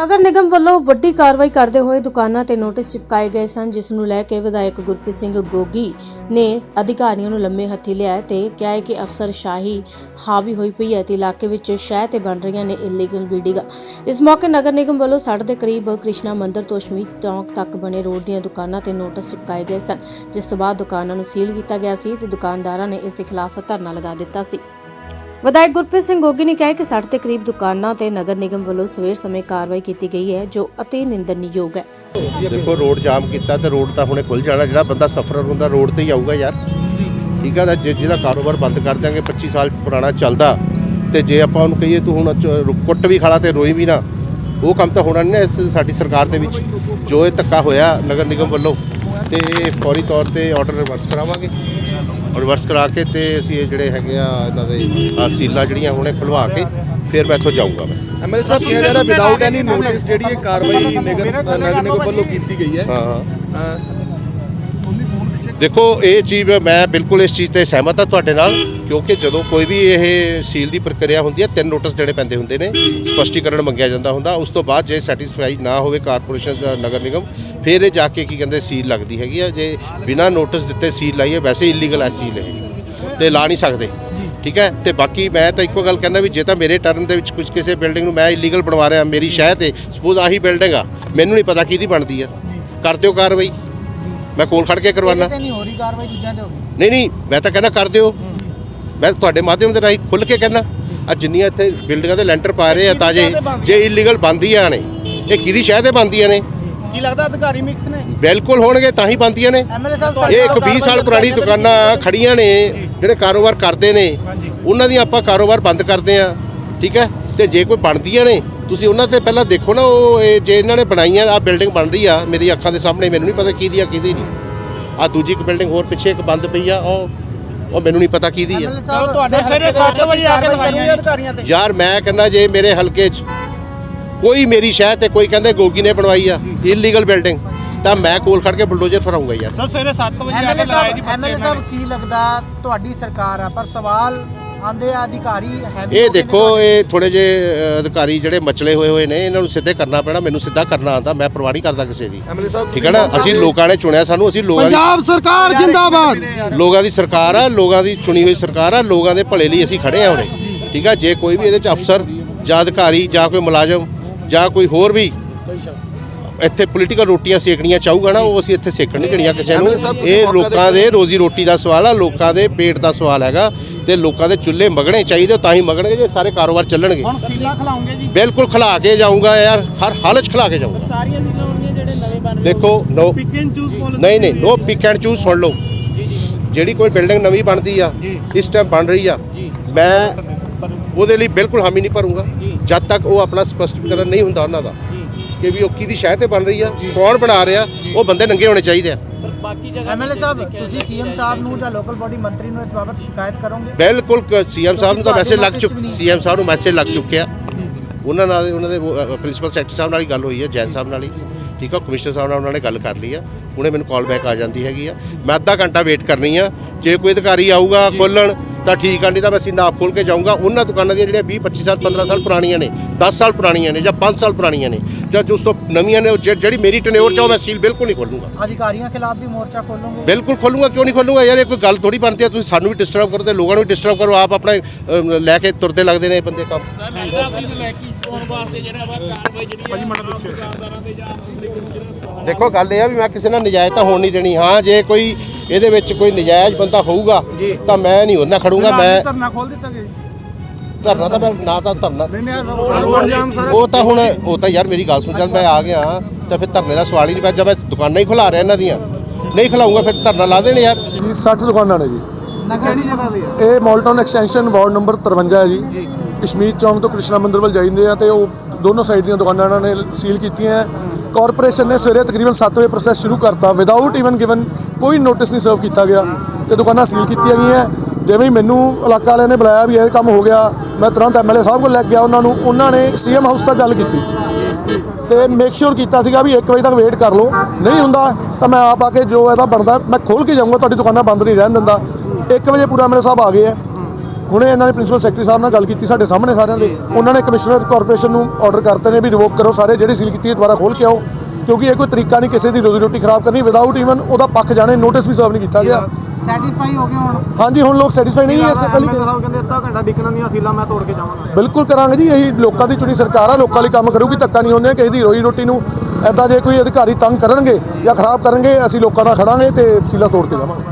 ਨਗਰ ਨਿਗਮ ਵੱਲੋਂ ਵੱਡੀ ਕਾਰਵਾਈ ਕਰਦੇ ਹੋਏ ਦੁਕਾਨਾਂ ਤੇ ਨੋਟਿਸ ਚਿਪਕਾਏ ਗਏ ਸਨ, ਜਿਸ ਨੂੰ ਲੈ ਕੇ ਵਿਧਾਇਕ ਗੁਰਪ੍ਰੀਤ ਸਿੰਘ ਗੋਗੀ ਨੇ ਅਧਿਕਾਰੀਆਂ ਨੂੰ ਲੰਮੇ ਹੱਥੀ ਲਿਆ ਤੇ ਕਿਹਾ ਹੈ ਕਿ ਅਫਸਰ ਸ਼ਾਹੀ ਹਾਵੀ ਹੋਈ ਪਈ ਹੈ ਤੇ ਇਲਾਕੇ ਵਿੱਚ ਸ਼ਹਿ ਤੇ ਬਣ ਰਹੀਆਂ ਨੇ ਇਲੀਗਲ ਬਿਲਡਿੰਗਾਂ ਇਸ ਮੌਕੇ ਨਗਰ ਨਿਗਮ ਵੱਲੋਂ ਸੜਕ ਦੇ ਕਰੀਬ ਕ੍ਰਿਸ਼ਨਾ ਮੰਦਿਰ ਤੋਂ ਸ਼ਮੀਤ ਚੌਂਕ ਤੱਕ ਬਣੇ ਰੋਡ ਦੀਆਂ ਦੁਕਾਨਾਂ ਤੇ ਨੋਟਿਸ ਚਿਪਕਾਏ ਗਏ ਸਨ, ਜਿਸ ਤੋਂ ਬਾਅਦ ਦੁਕਾਨਾਂ ਨੂੰ ਸੀਲ ਕੀਤਾ ਗਿਆ ਸੀ ਤੇ ਦੁਕਾਨਦਾਰਾਂ ਨੇ ਇਸ ਦੇ ਖਿਲਾਫ ਧਰਨਾ ਲਗਾ ਦਿੱਤਾ ਸੀ। ਵਿਧਾਇਕ ਗੁਰਪ੍ਰੀਤ ਸਿੰਘ ਗੋਗੀ ਨੇ ਕਿਹਾ ਕਿ ਸੜਕ ਦੇ ਕਰੀਬ ਦੁਕਾਨਾਂ ਤੇ ਨਗਰ ਨਿਗਮ ਵੱਲੋਂ ਸਵੇਰ ਸਮੇਂ ਕਾਰਵਾਈ ਕੀਤੀ ਗਈ ਹੈ, ਜੋ ਅਤੀ ਨਿੰਦਣਯੋਗ ਹੈ। ਦੇਖੋ, ਰੋਡ ਜਾਮ ਕੀਤਾ ਤੇ ਰੋਡ ਤਾਂ ਹੁਣੇ ਖੁੱਲ ਜਾਣਾ, ਜਿਹੜਾ ਬੰਦਾ ਸਫਰਰ ਹੁੰਦਾ, ਰੋਡ ਤੇ ਹੀ ਆਊਗਾ ਯਾਰ। ਠੀਕ ਹੈ ਨਾ, ਜੇ ਜਿਹਦਾ ਕਾਰੋਬਾਰ ਬੰਦ ਕਰ ਦਿਆਂਗੇ 25 ਸਾਲ ਪੁਰਾਣਾ ਚੱਲਦਾ। ਤੇ ਜੇ ਆਪਾਂ ਉਹਨੂੰ ਕਹੀਏ ਤੂੰ ਹੁਣ ਕੁੱਟ ਵੀ ਖਾਲਾ ਤੇ ਰੋਈ ਵੀ ਨਾ, ਉਹ ਕੰਮ ਤਾਂ ਹੋਣਾ ਨਹੀਂ ਨਾ ਇਸ ਸਾਡੀ ਸਰਕਾਰ ਦੇ ਵਿੱਚ। ਜੋ ਇਹ ਧੱਕਾ ਹੋਇਆ ਨਗਰ ਨਿਗਮ ਵੱਲੋਂ ਤੇ ਫੌਰੀ ਤੌਰ ਤੇ ਆਰਡਰ ਰਿਵਰਸ ਕਰਾਵਾਂਗੇ। ਰਿਵਰਸ ਕਰਾ ਕੇ ਤੇ ਅਸੀਂ ਇਹ ਜਿਹੜੇ ਹੈਗੇ ਆ ਇਹਨਾਂ ਦੇ ਆਹ ਸੀਲਾਂ ਜਿਹੜੀਆਂ ਹੁਣੇ ਖੁਲਵਾ ਕੇ ਫਿਰ ਮੈਂ ਇੱਥੋਂ ਜਾਊਂਗਾ ਮੈਂ। ਐਮਐਲ ਸਾਹਿਬ ਕਿਹਾ ਜਾ ਰਿਹਾ ਵਿਦਆਊਟ ਐਨੀ ਨੋਟਿਸ ਜਿਹੜੀ ਇਹ ਕਾਰਵਾਈ ਨਗਰ ਨਗਰ ਨਿਗਮ ਵੱਲੋਂ ਕੀਤੀ ਗਈ ਹੈ। ਹਾਂ ਦੇਖੋ, ਇਹ ਚੀਜ਼ ਮੈਂ ਬਿਲਕੁਲ ਇਸ ਚੀਜ਼ ਤੇ ਸਹਿਮਤ ਹਾਂ ਤੁਹਾਡੇ ਨਾਲ, ਕਿਉਂਕਿ ਜਦੋਂ ਕੋਈ ਵੀ ਇਹ ਸੀਲ ਦੀ ਪ੍ਰਕਿਰਿਆ ਹੁੰਦੀ ਹੈ, ਤਿੰਨ ਨੋਟਿਸ ਦੇਣੇ ਪੈਂਦੇ ਹੁੰਦੇ ਨੇ, ਸਪਸ਼ਟੀਕਰਨ ਮੰਗਿਆ ਜਾਂਦਾ ਹੁੰਦਾ। ਉਸ ਤੋਂ ਬਾਅਦ ਜੇ ਸੈਟੀਸਫਾਈ ਨਾ ਹੋਵੇ ਕਾਰਪੋਰੇਸ਼ਨ ਜਾਂ ਨਗਰ ਨਿਗਮ, ਫਿਰ ਇਹ ਜਾ ਕੇ ਕੀ ਕਹਿੰਦੇ, ਸੀਲ ਲੱਗਦੀ ਹੈਗੀ ਆ। ਜੇ ਬਿਨਾਂ ਨੋਟਿਸ ਦਿੱਤੇ ਸੀਲ ਲਾਈਏ ਵੈਸੇ ਇਲੀਗਲ ਹੈ ਸੀਲ ਇਹ ਤੇ ਲਾ ਨਹੀਂ ਸਕਦੇ। ਠੀਕ ਹੈ? ਤੇ ਬਾਕੀ ਮੈਂ ਤਾਂ ਇੱਕੋ ਗੱਲ ਕਹਿੰਦਾ ਵੀ ਜੇ ਤਾਂ ਮੇਰੇ ਟਰਨ ਦੇ ਵਿੱਚ ਕੁਝ ਕਿਸੇ ਬਿਲਡਿੰਗ ਨੂੰ ਮੈਂ ਇਲੀਗਲ ਬਣਵਾ ਰਿਹਾ, ਮੇਰੀ ਸ਼ਹਿ ਤੇ ਸਪੋਜ਼ ਆਹੀ ਬਿਲਡਿੰਗ ਆ, ਮੈਨੂੰ ਨਹੀਂ ਪਤਾ ਕਿਹਦੀ ਬਣਦੀ ਆ। ਕਰ ਦਿਓ ਕਾਰਵਾਈ। ਮੈਂ ਕੋਲ ਖੜ ਕੇ ਕਰਵਾਨਾ। ਨਹੀਂ ਹੋ ਰਹੀ ਕਾਰਵਾਈ ਦੂਜਿਆਂ ਤੇ ਹੋ ਗਈ। ਨਹੀਂ ਨਹੀਂ ਮੈਂ ਤਾਂ ਕਹਿੰਦਾ ਕਰ ਦਿਓ। ਮੈਂ ਤੁਹਾਡੇ ਮਾਧਿਅਮ ਦੇ ਰਾਹੀਂ ਖੁੱਲ ਕੇ ਕਹਿੰਦਾ ਆ ਜਿੰਨੀਆਂ ਇੱਥੇ ਬਿਲਡਿੰਗਾਂ ਦੇ ਲੈਂਟਰ ਪਾ ਰਹੇ ਆ ਤਾਜੇ ਜੇ ਇਲੀਗਲ ਬੰਦੀਆਂ ਨੇ ਇਹ ਕਿਹਦੀ ਸ਼ਹਿ ਤੇ ਬੰਦੀਆਂ ਨੇ? ਕੀ ਲੱਗਦਾ ਅਧਿਕਾਰੀ ਮਿਕਸ ਨੇ? ਬਿਲਕੁਲ ਹੋਣਗੇ ਤਾਂ ਹੀ ਬੰਦੀਆਂ ਨੇ। ਇਹ ਇੱਕ 20 ਸਾਲ ਪੁਰਾਣੀ ਦੁਕਾਨਾਂ ਖੜੀਆਂ ਨੇ ਜਿਹੜੇ ਕਾਰੋਬਾਰ ਕਰਦੇ ਨੇ ਉਹਨਾਂ ਦੀ ਆਪਾਂ ਕਾਰੋਬਾਰ ਬੰਦ ਕਰਦੇ ਆ। ਠੀਕ ਹੈ? ਤੇ ਜੇ ਕੋਈ ਬਣਦੀਆਂ ਨੇ ਤੁਸੀਂ ਉਹਨਾਂ ਤੇ ਪਹਿਲਾਂ ਦੇਖੋ ਨਾ ਉਹ ਇਹ ਜੇ ਇਹਨਾਂ ਨੇ ਬਣਾਈਆਂ ਆ ਬਿਲਡਿੰਗ ਬਣ ਰਹੀ ਆ ਮੇਰੀ ਅੱਖਾਂ ਦੇ ਸਾਹਮਣੇ ਮੈਨੂੰ ਨਹੀਂ ਪਤਾ ਕਿਹਦੀ ਆ ਕਿਹਦੀ ਨਹੀਂ। ਆ ਦੂਜੀ ਇੱਕ ਬਿਲਡਿੰਗ ਹੋਰ ਪਿੱਛੇ ਇੱਕ ਬੰਦ ਪਈ ਆ ਉਹ ਉਹ ਮੈਨੂੰ ਨਹੀਂ ਪਤਾ ਕਿਹਦੀ ਆ। ਚਲੋ ਤੁਹਾਡੇ ਸਵੇਰੇ 7 ਵਜੇ ਆ ਕੇ ਲਗਾਈਆਂ ਅਧਿਕਾਰੀਆਂ ਤੇ। ਯਾਰ ਮੈਂ ਕਹਿੰਦਾ ਜੇ ਮੇਰੇ ਹਲਕੇ 'ਚ ਕੋਈ ਮੇਰੀ ਸ਼ਹਿਰ ਤੇ ਕੋਈ ਕਹਿੰਦੇ ਗੋਗੀ ਨੇ ਬਣਵਾਈ ਆ ਇਲੀਗਲ ਬਿਲਡਿੰਗ ਤਾਂ ਮੈਂ ਕੋਲ ਖੜ ਕੇ ਬੁਲਡੋਜ਼ਰ ਫਰਾਉਂਗਾ ਯਾਰ। ਸਰ ਸਵੇਰੇ 7 ਵਜੇ ਆ ਕੇ ਲਗਾਏ ਜੀ ਐਮਐਲਏ ਸਾਹਿਬ ਕੀ ਲੱਗਦਾ ਤੁਹਾਡੀ ਸਰਕਾਰ ਆ? ਪਰ ਸਵਾਲ ਆਂਦੇ ਆ ਅਧਿਕਾਰੀ ਹੈਵੀ ਇਹ ਦੇਖੋ ਇਹ ਥੋੜੇ ਜੇ ਅਧਿਕਾਰੀ ਜਿਹੜੇ ਮਚਲੇ ਹੋਏ ਹੋਏ ਨੇ ਇਹਨਾਂ ਨੂੰ ਸਿੱਧੇ ਕਰਨਾ ਪੈਣਾ ਮੈਨੂੰ ਸਿੱਧਾ ਕਰਨਾ ਆਂਦਾ ਮੈਂ ਪਰਵਾਹ ਨਹੀਂ ਕਰਦਾ ਕਿਸੇ ਦੀ। ਠੀਕ ਹੈ ਨਾ? ਅਸੀਂ ਲੋਕਾਂ ਨੇ ਚੁਣਿਆ ਸਾਨੂੰ ਅਸੀਂ ਲੋਕਾਂ ਦੀ ਪੰਜਾਬ ਸਰਕਾਰ ਜਿੰਦਾਬਾਦ। ਲੋਕਾਂ ਦੀ ਸਰਕਾਰ ਆ ਲੋਕਾਂ ਦੀ ਚੁਣੀ ਹੋਈ ਸਰਕਾਰ ਆ ਲੋਕਾਂ ਦੇ ਭਲੇ ਲਈ ਅਸੀਂ ਖੜੇ ਆ ਹੁਣੇ ਠੀਕ ਆ? ਜੇ ਕੋਈ ਵੀ ਇਹਦੇ ਚ ਅਫਸਰ ਜਾਂ ਅਧਿਕਾਰੀ ਜਾਂ ਕੋਈ ਮੁਲਾਜ਼ਮ ਜਾਂ ਕੋਈ ਹੋਰ ਵੀ ਇੱਥੇ ਪੋਲੀਟੀਕਲ ਰੋਟੀਆਂ ਸੇਕਣੀਆਂ ਚਾਹੂਗਾ ਨਾ ਉਹ ਅਸੀਂ ਇੱਥੇ ਸੇਕਣ ਨਹੀਂ ਦੇਣੀਆਂ ਕਿਸੇ ਨੂੰ। ਇਹ ਲੋਕਾਂ ਦੇ ਰੋਜ਼ੀ ਰੋਟੀ ਦਾ ਸਵਾਲ ਆ ਲੋਕਾਂ ਦੇ ਪੇਟ ਦਾ ਸਵਾਲ ਹੈਗਾ। ਤੇ ਲੋਕਾਂ ਦੇ ਚੁੱਲ੍ਹੇ ਮਗਣੇ ਚਾਹੀਦੇ ਤਾਂ ਹੀ ਮਗਣਗੇ ਜੇ ਸਾਰੇ ਕਾਰੋਬਾਰ ਚੱਲਣਗੇ। ਹੁਣ ਸੀਲਾ ਖਲਾਉਂਗੇ ਜੀ। ਬਿਲਕੁਲ ਖਿਲਾ ਕੇ ਜਾਊਂਗਾ ਯਾਰ ਹਰ ਹਾਲਤ 'ਚ ਖਿਲਾ ਕੇ ਜਾਊਂਗਾ। ਸਾਰੀਆਂ ਸੀਲਾਂ ਹੋਣਗੀਆਂ ਜਿਹੜੇ ਨਵੇਂ ਬਣ ਦੇਖੋ no pick and choose policy ਨਹੀਂ ਨਹੀਂ ਨੋ ਪਿਕ ਐਂਡ ਚੂਜ਼ ਸੁਣ ਲਓ। ਜਿਹੜੀ ਕੋਈ ਬਿਲਡਿੰਗ ਨਵੀਂ ਬਣਦੀ ਆ ਇਸ ਟਾਈਮ ਬਣ ਰਹੀ ਆ। ਮੈਂ ਉਹਦੇ ਲਈ ਬਿਲਕੁਲ ਹਾਮੀ ਨਹੀਂ ਭਰੂੰਗਾ। ਜਦ ਤੱਕ ਉਹ ਆਪਣਾ ਸਪਸ਼ਟੀਕਰਨ ਨਹੀਂ ਹੁੰਦਾ ਉਹਨਾਂ ਦਾ ਕਿ ਵੀ ਉਹ ਕਿਹਦੀ ਸ਼ਹਿ ਤੇ ਬਣ ਰਹੀ ਆ ਕੌਣ ਬਣਾ ਰਿਹਾ ਉਹ ਬੰਦੇ ਨੰਗੇ ਹੋਣੇ ਚਾਹੀਦੇ ਆ। ਐਮਐਲਏ ਸਾਹਿਬ ਤੁਸੀਂ ਸੀਐਮ ਸਾਹਿਬ ਨੂੰ ਜਾਂ ਲੋਕਲ ਬਾਡੀ ਮੰਤਰੀ ਨੂੰ ਇਸ ਬਾਬਤ ਸ਼ਿਕਾਇਤ ਕਰੋਗੇ? ਬਿਲਕੁਲ ਸੀਐਮ ਸਾਹਿਬ ਨੂੰ ਤਾਂ ਮੈਸੇਜ ਲੱਗ ਚੁੱਕ ਸੀਐਮ ਸਾਹਿਬ ਨੂੰ ਮੈਸੇਜ ਲੱਗ ਚੁੱਕਿਆ। ਉਹਨਾਂ ਨਾਲ ਉਹਨਾਂ ਦੇ ਪ੍ਰਿੰਸੀਪਲ ਸੈਕਟਰੀ ਸਾਹਿਬ ਨਾਲ ਹੀ ਗੱਲ ਹੋਈ ਹੈ ਜੈਨ ਸਾਹਿਬ ਨਾਲ ਹੀ। ਠੀਕ ਆ ਕਮਿਸ਼ਨਰ ਸਾਹਿਬ ਨਾਲ ਉਹਨਾਂ ਨੇ ਗੱਲ ਕਰ ਲਈ ਆ। ਹੁਣੇ ਮੈਨੂੰ ਕਾਲ ਬੈਕ ਆ ਜਾਂਦੀ ਹੈਗੀ ਆ। ਮੈਂ ਅੱਧਾ ਘੰਟਾ ਵੇਟ ਕਰਨੀ ਆ। ਜੇ ਕੋਈ ਅਧਿਕਾਰੀ ਆਊਗਾ ਖੋਲਣ ਤਾਂ ਠੀਕ ਆ ਨਹੀਂ ਤਾਂ ਮੈਂ ਸੀਨਾ ਆਪ ਖੋਲ ਕੇ ਜਾਊਂਗਾ। ਉਹਨਾਂ ਦੁਕਾਨਾਂ ਦੀਆਂ ਜਿਹੜੀਆਂ 20 25 ਸਾਲ 15 ਸਾਲ ਪੁਰਾਣੀਆਂ ਨੇ 10 ਸਾਲ ਪੁਰਾਣੀਆਂ ਨੇ ਜਾਂ 5 ਸਾਲ ਪੁਰਾਣੀਆਂ ਨੇ ਜਾਂ ਜੋ ਉਸ ਤੋਂ ਨਵੀਆਂ ਨੇ ਉਹ ਜਿਹੜੀ ਮੇਰੀ ਟਨਿਓਰ ਚ ਆ ਉਹ ਮੈਂ ਸੀਲ ਬਿਲਕੁਲ ਨਹੀਂ ਖੋਲੂੰਗਾ ਅਧਿਕਾਰੀਆਂ ਖਿਲਾਫ ਵੀ ਮੋਰਚਾ ਖੋਲੋਗੇ ਬਿਲਕੁਲ ਖੋਲੂੰਗਾ ਕਿਉਂ ਨਹੀਂ ਖੋਲੂੰਗਾ ਯਾਰ ਇਹ ਕੋਈ ਗੱਲ ਥੋੜੀ ਬਣਦੀ ਆ ਤੁਸੀਂ ਸਾਨੂੰ ਵੀ ਡਿਸਟਰਬ ਕਰੋ ਤੇ ਲੋਕਾਂ ਨੂੰ ਵੀ ਡਿਸਟਰਬ ਕਰੋ ਆਪ ਆਪਣਾ ਅਮ, ਲੈ ਕੇ ਤੁਰਦੇ ਲੱਗਦੇ ਨੇ ਇਹ ਬੰਦੇ ਕੰਮ। ਦੇਖੋ ਗੱਲ ਇਹ ਆ ਵੀ ਮੈਂ ਕਿਸੇ ਨਾਲ ਨਜਾਇਜ਼ ਤਾਂ ਹੋਣ ਨਹੀਂ ਦੇਣੀ। ਹਾਂ ਜੇ ਕੋਈ ਇਹਦੇ ਵਿੱਚ ਕੋਈ ਨਜਾਇਜ਼ ਬੰਦਾ ਹੋਊਗਾ ਤਾਂ ਮੈਂ ਨਹੀਂ ਉਹਨਾਂ ਖੜੂੰਗਾ ਮੈਂ ਧਰਨਾ ਖੋਲ ਦਿੱਤਾ ਗਿਆ ਜੀ। ਧਰਨਾ ਤਾਂ ਮੈਂ ਨਾ ਤਾਂ ਧਰਨਾ ਨਹੀਂ ਨਹੀਂ ਉਹ ਤਾਂ ਹੁਣ ਉਹ ਤਾਂ ਯਾਰ ਮੇਰੀ ਗੱਲ ਸੁਣ ਜਦ ਮੈਂ ਆ ਗਿਆ ਤਾਂ ਫਿਰ ਧਰਨੇ ਦਾ ਸਵਾਲ ਹੀ ਨਹੀਂ ਪਿਆ ਜਦ ਮੈਂ ਦੁਕਾਨਾਂ ਹੀ ਖੁਲਾ ਰਿਹਾ ਇਹਨਾਂ ਦੀਆਂ। ਨਹੀਂ ਖਿਲਾਊਂਗਾ ਫਿਰ ਧਰਨਾ ਲਾ ਦੇਣੇ ਯਾਰ। ਜੀ 60 ਦੁਕਾਨਾਂ ਨੇ ਜੀ। ਕਿਹੜੀ ਜਗ੍ਹਾ ਤੇ ਆ? ਇਹ ਮੌਲਟਾਊਨ ਐਕਸਟੈਂਸ਼ਨ ਵਾਰਡ ਨੰਬਰ 53 ਹੈ ਜੀ। ਕਸ਼ਮੀਰ ਚੌਂਕ ਤੋਂ ਕ੍ਰਿਸ਼ਨਾ ਮੰਦਿਰ ਵੱਲ ਜਾਂਦੇ ਆ ਤੇ ਉਹ ਦੋਨੋਂ ਸਾਈਡ ਦੀਆਂ ਦੁਕਾਨਾਂ ਇਹਨਾਂ ਨੇ ਸੀਲ ਕੀਤੀਆਂ। ਕਾਰਪੋਰੇਸ਼ਨ ਨੇ ਸਵੇਰੇ ਤਕਰੀਬਨ 7 ਵਜੇ ਪ੍ਰੋਸੈਸ ਸ਼ੁਰੂ ਕਰਤਾ ਵਿਦਆਊਟ ਇਵਨ ਗਿਵਨ ਕੋਈ ਨੋਟਿਸ ਨਹੀਂ ਸਰਵ ਕੀਤਾ ਗਿਆ ਤੇ ਦੁਕਾਨਾਂ ਸੀਲ ਕੀਤੀਆਂ ਗਈਆਂ। ਜਿਵੇਂ ਹੀ ਮੈਨੂੰ ਇਲਾਕਾ ਵਾਲਿਆਂ ਨੇ ਬੁਲਾਇਆ ਵੀ ਇਹ ਕੰਮ ਹੋ ਗਿਆ, ਮੈਂ ਤੁਰੰਤ ਐਮਐਲਏ ਸਾਹਿਬ ਕੋਲ ਲੈ ਕੇ ਗਿਆ। ਉਹਨਾਂ ਨੂੰ, ਉਹਨਾਂ ਨੇ ਸੀਐਮ ਹਾਊਸ ਤੱਕ ਗੱਲ ਕੀਤੀ ਤੇ ਮੇਕ ਸ਼ੋਰ ਕੀਤਾ ਸੀਗਾ ਵੀ 1 ਵਜੇ ਤੱਕ ਵੇਟ ਕਰ ਲਓ। ਨਹੀਂ ਹੁੰਦਾ ਤਾਂ ਮੈਂ ਆਪ ਆ ਕੇ ਜੋ ਇਹਦਾ ਬਣਦਾ, ਮੈਂ ਖੋਲ ਕੇ ਜਾਊਂਗਾ, ਤੁਹਾਡੀ ਦੁਕਾਨਾਂ ਬੰਦ ਨਹੀਂ ਰਹਿਣ ਦਿੰਦਾ। 1 ਵਜੇ ਪੂਰਾ ਮੇਰੇ ਸਾਹਿਬ ਆ ਗਏ ਆ। ਹੁਣੇ ਇਹਨਾਂ ਨੇ ਪ੍ਰਿੰਸੀਪਲ ਸੈਕਟਰੀ ਸਾਹਿਬ ਨਾਲ ਗੱਲ ਕੀਤੀ ਸਾਡੇ ਸਾਹਮਣੇ ਸਾਰਿਆਂ ਦੇ। ਉਹਨਾਂ ਨੇ ਕਮਿਸ਼ਨਰ ਕਾਰਪੋਰੇਸ਼ਨ ਨੂੰ ਆਰਡਰ ਕਰਤੇ ਨੇ ਵੀ ਰਿਵੋਕ ਕਰੋ, ਸਾਰੇ ਜਿਹੜੇ ਸੀਲ ਕੀਤੀ ਹੈ ਦੁਬਾਰਾ ਖੋਲ ਕੇ ਆਓ। ਕਿਉਂਕਿ ਇਹ ਕੋਈ ਤਰੀਕਾ ਨਹੀਂ ਕਿਸੇ ਦੀ ਰੋਜ਼ੀ ਰੋਟੀ ਖਰਾਬ ਕਰਨੀ ਵਿਦਆਊਟ ਇਵਨ ਉਹਦਾ ਪੱਖ ਜਾਣੇ ਨੋਟਿਸ ਵੀ ਸਰਵ ਨਹੀਂ ਕੀਤਾ ਗਿਆ। ਸੈਟੀਸਫਾਈ ਹੋ ਗਏ ਹੁਣ? ਹਾਂਜੀ ਹੁਣ ਲੋਕ ਸੈਟੀਸਫਾਈ ਨਹੀਂ ਹੈ ਇਸੇ ਪਹਿਲੀ ਸਾਹਿਬ ਕਹਿੰਦੇ ਅੱਧਾ ਘੰਟਾ ਡਿੱਕਣਾ ਦੀਆਂ ਸੀਲਾਂ ਮੈਂ ਤੋੜ ਕੇ ਜਾਵਾਂਗਾ। ਬਿਲਕੁਲ ਕਰਾਂਗੇ ਜੀ ਇਹੀ ਲੋਕਾਂ ਦੀ ਚੁਣੀ ਸਰਕਾਰ ਆ ਲੋਕਾਂ ਲਈ ਕੰਮ ਕਰੂਗੀ ਧੱਕਾ ਨਹੀਂ ਹੁੰਦੇ ਕਿਸੇ ਦੀ ਰੋਈ ਰੋਟੀ ਨੂੰ ਐਦਾਂ ਜੇ ਕੋਈ ਅਧਿਕਾਰੀ ਤੰਗ ਕਰਨਗੇ ਜਾਂ ਖਰਾਬ ਕਰਨਗੇ ਅਸੀਂ ਲੋਕਾਂ ਨਾਲ ਖੜਾਂਗੇ ਤੇ ਸੀਲਾ ਤੋੜ ਕੇ ਜਾਵਾਂਗੇ।